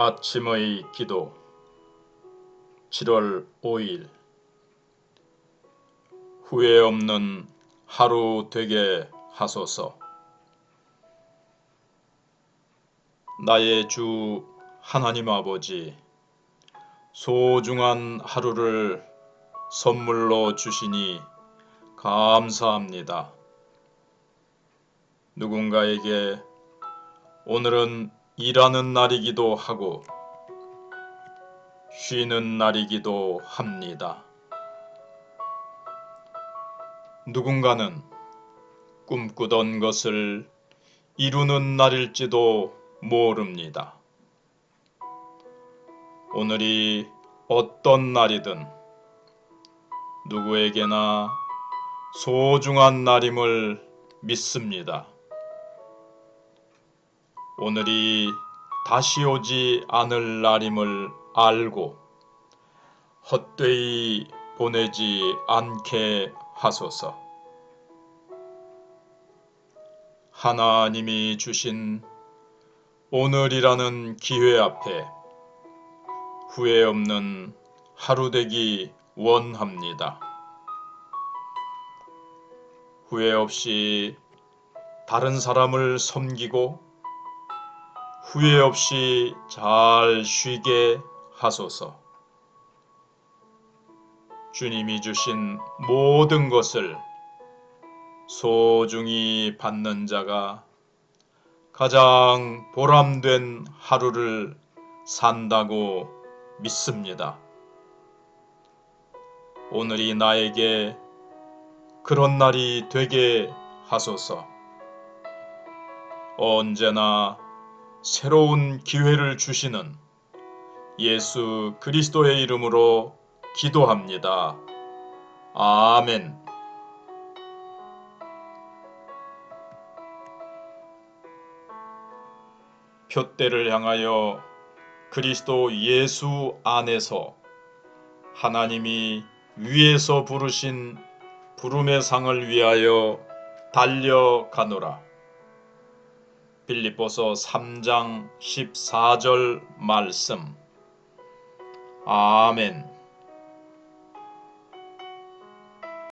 아침의 기도. 7월 5일. 후회 없는 하루 되게 하소서. 나의 주 하나님 아버지 소중한 하루를 선물로 주시니 감사합니다. 누군가에게 오늘은 일하는 날이기도 하고 쉬는 날이기도 합니다. 누군가는 꿈꾸던 것을 이루는 날일지도 모릅니다. 오늘이 어떤 날이든 누구에게나 소중한 날임을 믿습니다. 오늘이 다시 오지 않을 날임을 알고 헛되이 보내지 않게 하소서. 하나님이 주신 오늘이라는 기회 앞에 후회 없는 하루 되기 원합니다. 후회 없이 다른 사람을 섬기고 후회 없이 잘 쉬게 하소서. 주님이 주신 모든 것을 소중히 받는 자가 가장 보람된 하루를 산다고 믿습니다. 오늘이 나에게 그런 날이 되게 하소서. 언제나 새로운 기회를 주시는 예수 그리스도의 이름으로 기도합니다. 아멘. 표대를 향하여 그리스도 예수 안에서 하나님이 위에서 부르신 부름의 상을 위하여 달려가노라. 빌립보서 3장 14절 말씀. 아멘.